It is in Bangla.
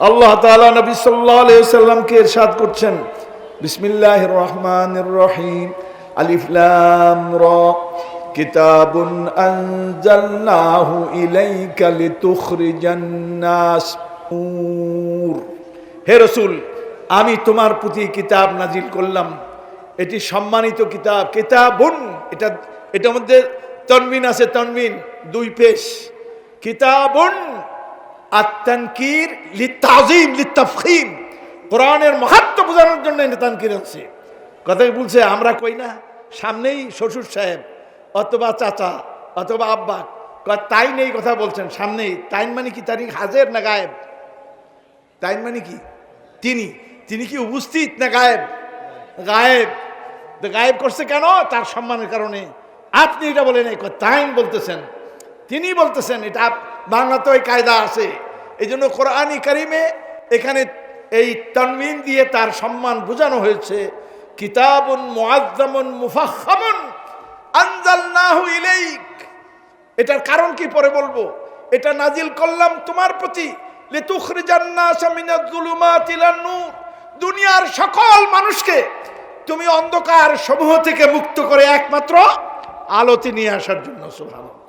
আল্লাহ তাআলা নবী সাল্লাল্লাহু আলাইহি সাল্লামকে ইরশাদ করছেন। বিসমিল্লাহির রহমান রহিম। আলিফলাম রা। কিতাবুন আনজালনাহু ইলাইকা লিতুখরিজান নাস। নূর হে রসুল, আমি তোমার প্রতি কিতাব নাজিল করলাম। এটি সম্মানিত কিতাব। কিতাবুন, এটা, এটার মধ্যে তনবিন আছে, তনবিন, দুই পেশ। কিতাবুন আত্মানকির লিতাজিম লিতাফখিম। কোরআনের মাহাত্ম বোঝানোর জন্য এটা তানকির আছে কথা বলছে, আমরা কই না? সামনেই শ্বশুর সাহেব অথবা চাচা অথবা আব্বা। তাই নেই কথা বলছেন, সামনেই। তাইন মানে কি তারিখ হাজের না গায়েব? তাইন মানে কি? তিনি। তিনি কি উপস্থিত না গায়েব? গায়েব। তো গায়েব করছে কেন? তার সম্মানের কারণে। আপনি এটা বলেন এই তাইন বলতেছেন। তিনি বলতেছেন, এটা আপ- বাংলা তো ওই কায়দা আছে। এই জন্য কোরআনী কারিমে এখানে এই তনমিন দিয়ে তার সম্মান বোঝানো হয়েছে। কিতাবুন মুআজ্জামুন মুফাখামুন আনজালনাহু ইলাইক। এটার কারণ কি পরে বলব? এটা নাজিল করলাম তোমার প্রতি। দুনিয়ার সকল মানুষকে তুমি অন্ধকার সমূহ থেকে মুক্ত করে একমাত্র আলোতে নিয়ে আসার জন্য, সুবহানাল্লাহ।